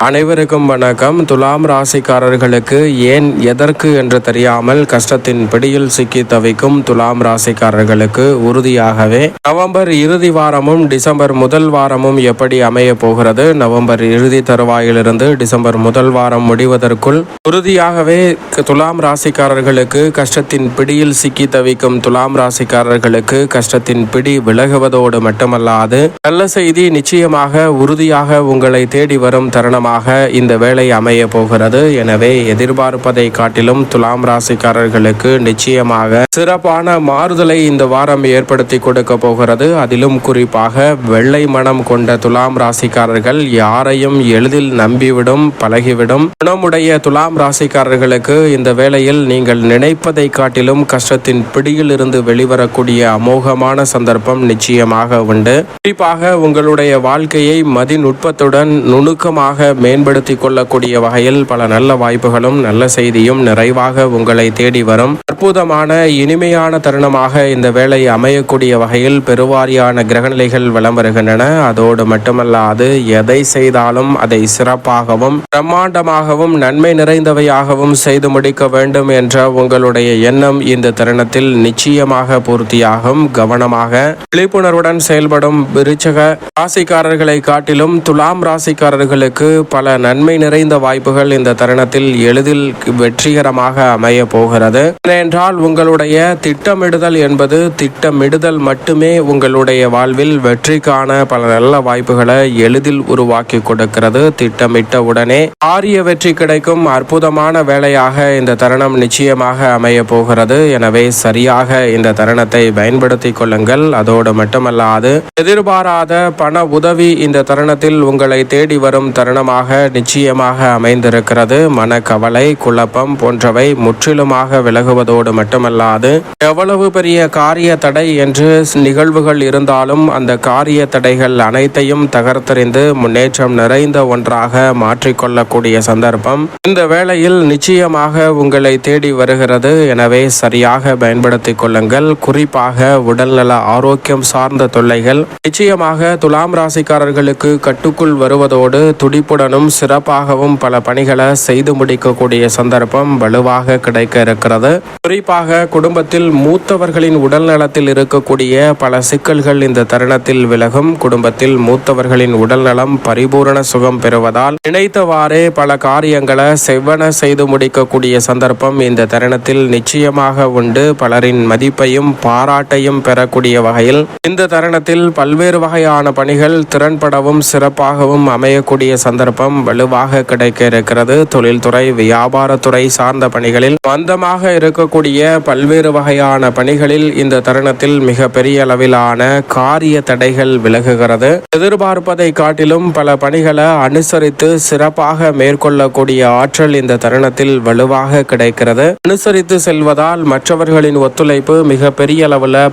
அனைவருக்கும் வணக்கம். துலாம் ராசிக்காரர்களுக்கு ஏன் எதற்கு என்று தெரியாமல் கஷ்டத்தின் பிடியில் சிக்கி தவிக்கும் துலாம் ராசிக்காரர்களுக்கு உறுதியாகவே நவம்பர் இறுதி வாரமும் டிசம்பர் முதல் வாரமும் எப்படி அமைய போகிறது? நவம்பர் இறுதி தருவாயிலிருந்து டிசம்பர் முதல் வாரம் முடிவதற்குள் உறுதியாகவே துலாம் ராசிக்காரர்களுக்கு கஷ்டத்தின் பிடியில் சிக்கி தவிக்கும் துலாம் ராசிக்காரர்களுக்கு கஷ்டத்தின் பிடி விலகுவதோடு மட்டுமல்லாது நல்ல செய்தி நிச்சயமாக உறுதியாக உங்களை தேடி வரும் தருணமாக இந்த வேலை அமைய போகிறது. எனவே எதிர்பார்ப்பதை காட்டிலும் துலாம் ராசிக்காரர்களுக்கு நிச்சயமாக சிறப்பான மாறுதலை இந்த வாரம் ஏற்படுத்தி கொடுக்க போகிறது. அதிலும் குறிப்பாக வெள்ளை மனம் கொண்ட துலாம் ராசிக்காரர்கள் யாரையும் எளிதில் நம்பிவிடும் பழகிவிடும். குணமுடைய துலாம் ராசிக்காரர்களுக்கு இந்த வேளையில் நீங்கள் நினைப்பதை காட்டிலும் கஷ்டத்தின் பிடியில் இருந்து வெளிவரக்கூடிய அமோகமான சந்தர்ப்பம் நிச்சயமாக உண்டு. குறிப்பாக உங்களுடைய வாழ்க்கையை மதிநுட்பத்துடன் நுணுக்கமாக மேம்படுத்தி கொள்ளக்கூடிய வகையில் பல நல்ல வாய்ப்புகளும் நல்ல செய்தியும் நிறைவாக உங்களை தேடி வரும். அற்புதமான இனிமையான தருணமாக இந்த வேலை அமையக்கூடிய வகையில் பெருவாரியான கிரகநிலைகள் வலம் வருகின்றன. அதோடு மட்டுமல்லாது எதை செய்தாலும் அதை சிறப்பாகவும் பிரம்மாண்டமாகவும் நன்மை நிறைந்தவையாகவும் செய்து முடிக்க வேண்டும் என்ற உங்களுடைய எண்ணம் இந்த தருணத்தில் நிச்சயமாக பூர்த்தியாகும். கவனமாக விழிப்புணர்வுடன் செயல்படும் விருச்சக ராசிக்காரர்களை காட்டிலும் துலாம் ராசிக்காரர்களுக்கு பல நன்மை நிறைந்த வாய்ப்புகள் இந்த தருணத்தில் எளிதில் வெற்றிகரமாக அமைய போகிறது. ஏனென்றால் உங்களுடைய திட்டமிடுதல் என்பது திட்டமிடுதல் மட்டுமே உங்களுடைய வாழ்வில் வெற்றிக்கான பல நல்ல வாய்ப்புகளை எளிதில் உருவாக்கி கொடுக்கிறது. திட்டமிட்ட உடனே ஆரிய வெற்றி கிடைக்கும். அற்புதமான வேலையாக இந்த தருணம் நிச்சயமாக அமைய போகிறது. எனவே சரியாக இந்த தருணத்தை பயன்படுத்திக் கொள்ளுங்கள். அதோடு மட்டுமல்லாது எதிர்பாராத பண உதவி இந்த தருணத்தில் உங்களை தேடி வரும் தருணமாக நிச்சயமாக அமைந்திருக்கிறது. மனக்கவலை குழப்பம் போன்றவை முற்றிலுமாக விலகுவதோடு மட்டுமல்லாது எவ்வளவு பெரிய காரிய தடை என்று நிகழ்வுகள் இருந்தாலும் அந்த காரிய தடைகள் அனைத்தையும் தகர்த்தறிந்து முன்னேற்றம் நிறைந்த ஒன்றாக மாற்றிக்கொள்ளக்கூடிய சந்தர்ப்பம் இந்த வேளையில் நிச்சயமாக உங்களை தேடி வருகிறது. எனவே சரியாக பயன்படுத்திக் கொள்ளுங்கள். குறிப்பாக உடல்நல ஆரோக்கியம் சார்ந்த தொல்லைகள் நிச்சயமாக துலாம் ராசிக்காரர்களுக்கு கட்டுக்குள் வருவதோடு துடிப்புடன் உடனும் சிறப்பாகவும் பல பணிகளை செய்து முடிக்கக்கூடிய சந்தர்ப்பம் வலுவாக கிடைக்க இருக்கிறது. குறிப்பாக குடும்பத்தில் மூத்தவர்களின் உடல் நலத்தில் இருக்கக்கூடிய பல சிக்கல்கள் இந்த தருணத்தில் விலகும். குடும்பத்தில் மூத்தவர்களின் உடல் நலம் பரிபூரண சுகம் பெறுவதால் நினைத்தவாறே பல காரியங்களை செவ்வன செய்து முடிக்கக்கூடிய சந்தர்ப்பம் இந்த தருணத்தில் நிச்சயமாக உண்டு. பலரின் மதிப்பையும் பாராட்டையும் பெறக்கூடிய வகையில் இந்த தருணத்தில் பல்வேறு வகையான பணிகள் திறன்படவும் சிறப்பாகவும் அமையக்கூடிய சந்தர்ப்பம் வலுவாக கிடைக்க இருக்கிறது தொழில்துறை வியாபாரத்துறை சார்ந்த பணிகளில் மந்தமாக இருக்கக்கூடிய பல்வேறு வகையான பணிகளில் இந்த தருணத்தில் மிக பெரிய அளவிலான காரிய தடைகள் விலகுகிறது. எதிர்பார்ப்பதை காட்டிலும் பல பணிகளை அனுசரித்து சிறப்பாக மேற்கொள்ளக்கூடிய ஆற்றல் இந்த தருணத்தில் வலுவாக கிடைக்கிறது. அனுசரித்து செல்வதால் மற்றவர்களின் ஒத்துழைப்பு மிக பெரிய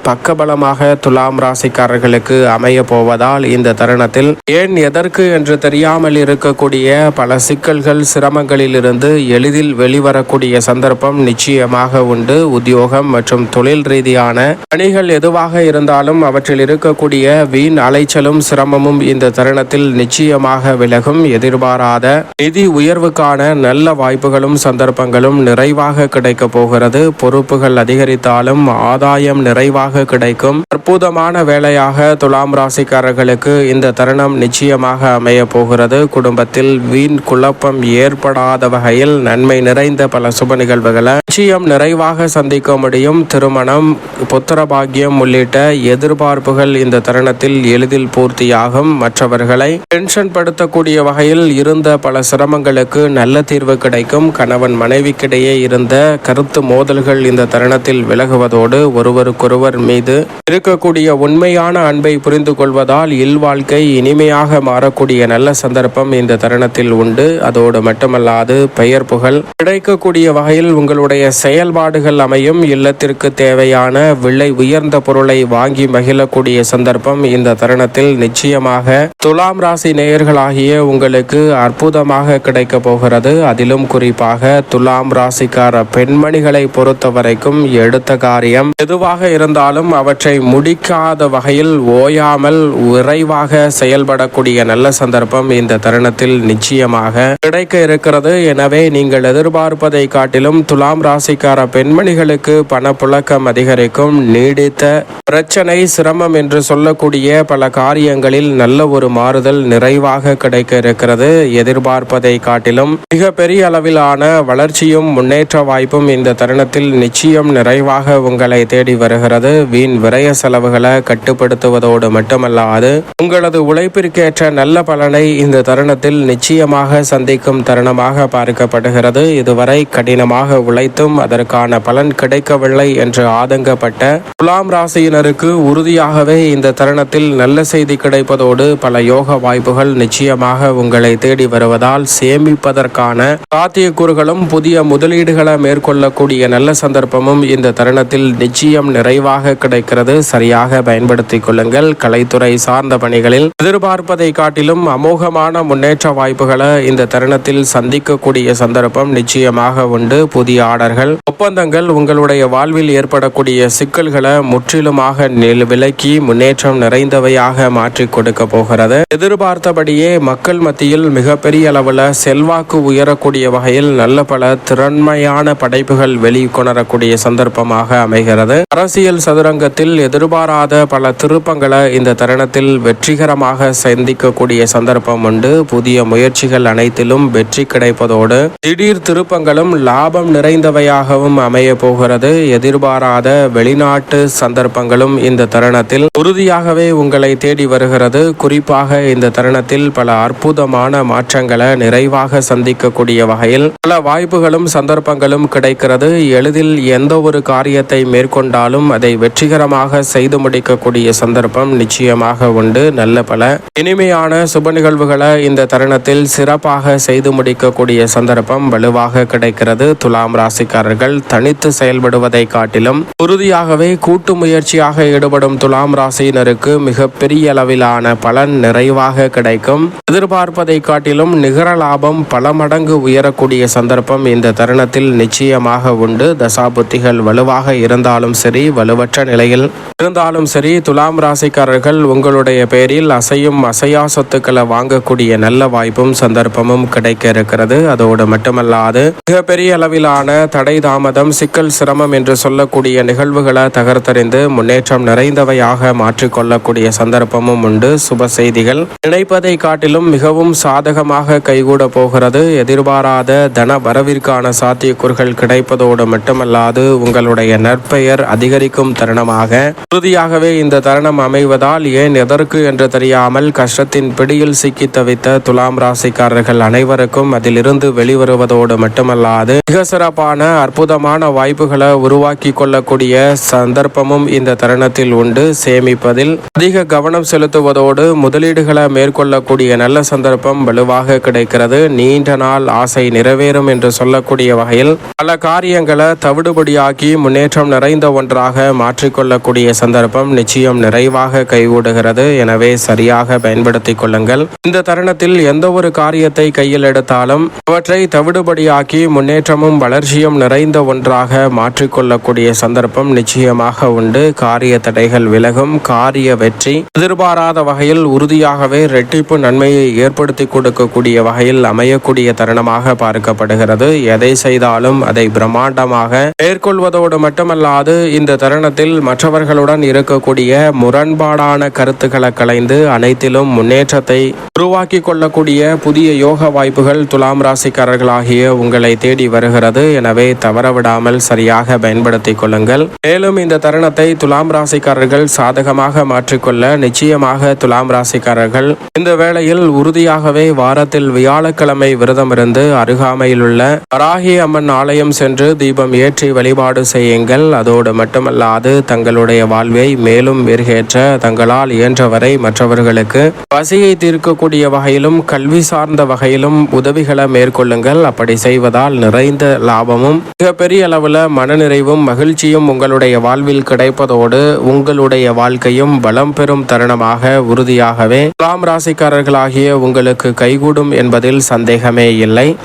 பக்கபலமாக துலாம் ராசிக்காரர்களுக்கு அமைய போவதால் இந்த தருணத்தில் ஏன் எதற்கு என்று தெரியாமல் இருக்கக்கூடிய பல சிக்கல்கள் சிரமங்களில் இருந்து எளிதில் வெளிவரக்கூடிய சந்தர்ப்பம் நிச்சயமாக உண்டு. உத்தியோகம் மற்றும் தொழில் ரீதியான பணிகள் எதுவாக இருந்தாலும் அவற்றில் இருக்கக்கூடிய வீண் அலைச்சலும் சிரமமும் இந்த தருணத்தில் நிச்சயமாக விலகும். எதிர்பாராத நிதி உயர்வுக்கான நல்ல வாய்ப்புகளும் சந்தர்ப்பங்களும் நிறைவாக கிடைக்கப் போகிறது. பொறுப்புகள் அதிகரித்தாலும் ஆதாயம் நிறைவாக கிடைக்கும். அற்புதமான வேலையாக துலாம் ராசிக்காரர்களுக்கு இந்த தருணம் நிச்சயமாக அமைய போகிறது. குடும்பத்தில் வீண் குழப்பம் ஏற்படாத வகையில் நன்மை நிறைந்த பல சுப நிகழ்வுகளை நிச்சயம் நிறைவாக சந்திக்க முடியும். திருமணம் புத்திர பாக்கியம் உள்ளிட்ட எதிர்பார்ப்புகள் இந்த தருணத்தில் எளிதில் பூர்த்தியாகும். மற்றவர்களை டென்ஷன் படுத்தக்கூடிய வகையில் இருந்த பல சிரமங்களுக்கு நல்ல தீர்வு கிடைக்கும். கணவன் மனைவிக்கிடையே இருந்த கருத்து மோதல்கள் இந்த தருணத்தில் விலகுவதோடு ஒருவருக்கொருவர் மீது இருக்கக்கூடிய உண்மையான அன்பை புரிந்து கொள்வதால் இல்வாழ்க்கை இனிமையாக மாறக்கூடிய நல்ல சந்தர்ப்பம் இந்த தருணத்தில் உண்டு. அதோடு மட்டுமல்லாது பெயர் புகழ். கிடைக்கக்கூடிய வகையில் உங்களுடைய செயல்பாடுகள் அமையும். இல்லத்திற்கு தேவையான விலை உயர்ந்த பொருளை வாங்கி மகிழக்கூடிய சந்தர்ப்பம் இந்த தருணத்தில் நிச்சயமாக துலாம் ராசி நேயர்களாகிய உங்களுக்கு அற்புதமாக கிடைக்க போகிறது. அதிலும் குறிப்பாக துலாம் ராசிக்கார பெண்மணிகளை பொறுத்த வரைக்கும் எடுத்த காரியம் எதுவாக இருந்தாலும் அவற்றை முடிக்காத வகையில் ஓயாமல் விரைவாக செயல்படக்கூடிய நல்ல சந்தர்ப்பம் இந்த தருணத்தில் தருணத்தில் நிச்சயமாக கிடைக்க இருக்கிறது. எனவே நீங்கள் எதிர்பார்ப்பதை காட்டிலும் துலாம் ராசிக்கார பெண்மணிகளுக்கு பணப்புழக்கம் அதிகரிக்கும். நீடித்த பிரச்சனை சிரமம் என்று சொல்லக்கூடிய பல காரியங்களில் நல்ல ஒரு மாறுதல் நிறைவாக கிடைக்க இருக்கிறது. எதிர்பார்ப்பதை காட்டிலும் மிக பெரிய அளவிலான வளர்ச்சியும் முன்னேற்ற வாய்ப்பும் இந்த தருணத்தில் நிச்சயம் நிறைவாக உங்களை தேடி வருகிறது. வீண் விரய செலவுகளை கட்டுப்படுத்துவதோடு மட்டுமல்லாது உங்களது உழைப்பிற்கேற்ற நல்ல பலனை இந்த தருணத்தில் நிச்சயமாக சந்திக்கும் தருணமாக பார்க்கப்படுகிறது. இதுவரை கடினமாக உழைத்தும் அதற்கான பலன் கிடைக்கவில்லை என்று ஆதங்கப்பட்ட துலாம் ராசியினருக்கு உறுதியாகவே இந்த தருணத்தில் நல்ல செய்தி கிடைப்பதோடு பல யோக வாய்ப்புகள் நிச்சயமாக உங்களை தேடி வருவதால் சேமிப்பதற்கான சாத்தியக்கூறுகளும் புதிய முதலீடுகளை மேற்கொள்ளக்கூடிய நல்ல சந்தர்ப்பமும் இந்த தருணத்தில் நிச்சயம் நிறைவாக கிடைக்கிறது. சரியாக பயன்படுத்திக் கொள்ளுங்கள். கலைத்துறை சார்ந்த பணிகளில் எதிர்பார்ப்பதை காட்டிலும் அமோகமான முன்னேற்ற வாய்ப்புகளை இந்த தருணத்தில் சந்திக்கக்கூடிய சந்தர்ப்பம் நிச்சயமாக உண்டு. புதிய ஆர்டர்கள் ஒப்பந்தங்கள் உங்களுடைய வாழ்வில் ஏற்படக்கூடிய சிக்கல்களை முற்றிலுமாக விலக்கி முன்னேற்றம் நிறைந்தவையாக மாற்றி கொடுக்க போகிறது. எதிர்பார்த்தபடியே மக்கள் மத்தியில் மிகப்பெரிய அளவில் செல்வாக்கு உயரக்கூடிய வகையில் நல்ல பல திறன்மையான படைப்புகள் வெளிக்கொணரக்கூடிய சந்தர்ப்பமாக அமைகிறது. அரசியல் சதுரங்கத்தில் எதிர்பாராத பல திருப்பங்களை இந்த தருணத்தில் வெற்றிகரமாக சந்திக்கக்கூடிய சந்தர்ப்பம் உண்டு. புதிய முயற்சிகள் அனைத்திலும் வெற்றி கிடைப்பதோடு திடீர் திருப்பங்களும் லாபம் நிறைந்தவையாகவும் அமைய போகிறது. எதிர்பாராத வெளிநாட்டு சந்தர்ப்பங்களும் இந்த தருணத்தில் உறுதியாகவே உங்களை தேடி வருகிறது. குறிப்பாக இந்த தருணத்தில் பல அற்புதமான மாற்றங்களை நிறைவாக சந்திக்கக்கூடிய வகையில் பல வாய்ப்புகளும் சந்தர்ப்பங்களும் கிடைக்கிறது. எளிதில் எந்த ஒரு காரியத்தை மேற்கொண்டாலும் அதை வெற்றிகரமாக செய்து முடிக்கக்கூடிய சந்தர்ப்பம் நிச்சயமாக உண்டு. நல்ல பல இனிமையான சுப நிகழ்வுகளை இந்த தருணத்தில் சிறப்பாக செய்து முடிக்கக்கூடிய சந்தர்ப்பம் வலுவாக கிடைக்கிறது. துலாம் ராசிக்காரர்கள் தனித்து செயல்படுவதை காட்டிலும் உறுதியாகவே கூட்டு முயற்சியாக ஈடுபடும் துலாம் ராசியினருக்கு மிகப்பெரிய அளவிலான பலன் நிறைவாக கிடைக்கும். எதிர்பார்ப்பதை காட்டிலும் நிகர லாபம் பல மடங்கு உயரக்கூடிய சந்தர்ப்பம் இந்த தருணத்தில் நிச்சயமாக உண்டு. தசாபுத்திகள் வலுவாக இருந்தாலும் சரி வலுவற்ற நிலையில் இருந்தாலும் சரி துலாம் ராசிக்காரர்கள் உங்களுடைய பெயரில் அசையும் அசையா சொத்துக்களை வாங்கக்கூடிய நல்ல வாய்ப்பும் சந்தர்ப்பமும் கிடைக்க இருக்கிறது அதோடு மட்டுமல்லாது மிகப்பெரிய அளவிலான தடை தாமதம் சிக்கல் சிரமம் என்று சொல்லக்கூடிய நிகழ்வுகளை தகர்த்தறிந்து முன்னேற்றம் நிறைந்தவையாக மாற்றிக்கொள்ளக்கூடிய சந்தர்ப்பமும் உண்டு. சுப செய்திகள். நினைப்பதை காட்டிலும் மிகவும் சாதகமாக கைகூட போகிறது. எதிர்பாராத தன வரவிற்கான சாத்தியக்கூறுகள் கிடைப்பதோடு மட்டுமல்லாது உங்களுடைய நற்பெயர் அதிகரிக்கும் தருணமாக உறுதியாகவே இந்த தருணம் அமைவதால் ஏன் எதற்கு என்று தெரியாமல் கஷ்டத்தின் பிடியில் சிக்கி தவித்த துலாம் ராசிக்காரர்கள் அனைவருக்கும் அதிலிருந்து வெளிவருவதோடு மட்டுமல்லாது மிக சிறப்பான அற்புதமான வாய்ப்புகளை உருவாக்கி கொள்ளக்கூடிய சந்தர்ப்பமும் இந்த தருணத்தில் உண்டு. சேமிப்பதில் அதிக கவனம் செலுத்துவதோடு முதலீடுகளை மேற்கொள்ளக்கூடிய நல்ல சந்தர்ப்பம் வலுவாக கிடைக்கிறது. நீண்ட நாள் ஆசை நிறைவேறும் என்று சொல்லக்கூடிய வகையில் பல காரியங்களை தவிடுபடியாக்கி முன்னேற்றம் நிறைந்த ஒன்றாக மாற்றிக்கொள்ளக்கூடிய சந்தர்ப்பம் நிச்சயம் நிறைவாக கைகூடுகிறது. எனவே சரியாக பயன்படுத்திக் கொள்ளுங்கள். இந்த தருணத்தில் எந்த ஒரு காரியத்தை கையில் எடுத்தாலும் அவற்றை தவிடுபடியாக்கி முன்னேற்றமும் வளர்ச்சியும் நிறைந்த ஒன்றாக மாற்றிக்கொள்ளக்கூடிய சந்தர்ப்பம் நிச்சயமாக உண்டு. காரிய தடைகள் விலகும். காரிய வெற்றி எதிர்பாராத வகையில் உறுதியாகவே இரட்டிப்பு நன்மையை ஏற்படுத்தி கொடுக்கக்கூடிய வகையில் அமையக்கூடிய தருணமாக பார்க்கப்படுகிறது. எதை செய்தாலும் அதை பிரம்மாண்டமாக மேற்கொள்வதோடு மட்டுமல்லாது இந்த தருணத்தில் மற்றவர்களுடன் இருக்கக்கூடிய முரண்பாடான கருத்துக்களை களைந்து அனைத்திலும் முன்னேற்றத்தை உருவாக்கி கொள்ளக்கூடிய புதிய யோக வாய்ப்புகள் துலாம் ராசிக்காரர்களாகிய உங்களை தேடி வருகிறது. எனவே தவறவிடாமல் சரியாக பயன்படுத்திக் கொள்ளுங்கள். மேலும் இந்த தருணத்தை துலாம் ராசிக்காரர்கள் சாதகமாக மாற்றிக்கொள்ள நிச்சயமாக துலாம் ராசிக்காரர்கள் இந்த வேளையில் உறுதியாகவே வாரத்தில் வியாழக்கிழமை விரதம் இருந்து அருகாமையில் உள்ள வராகி அம்மன் ஆலயம் சென்று தீபம் ஏற்றி வழிபாடு செய்யுங்கள். அதோடு மட்டுமல்லாது தங்களுடைய வாழ்வை மேலும் மெருகேற்ற தங்களால் இயன்றவரை மற்றவர்களுக்கு பசியை தீர்க்கக்கூடிய வகையிலும் கல்வி சார்ந்த வகையிலும் உதவிகளை மேற்கொள்ளுங்கள். அப்படி செய்வதால் நிறைந்த லாபமும் மிகப்பெரிய அளவில் மனநிறைவும் மகிழ்ச்சியும் உங்களுடைய வாழ்வில் கிடைப்பதோடு உங்களுடைய வாழ்க்கையும் வளம் பெறும் தருணமாக உறுதியாகவே. ராம் ராசிக்காரர்களாகிய உங்களுக்கு கைகூடும் என்பதில் சந்தேகமே இல்லை.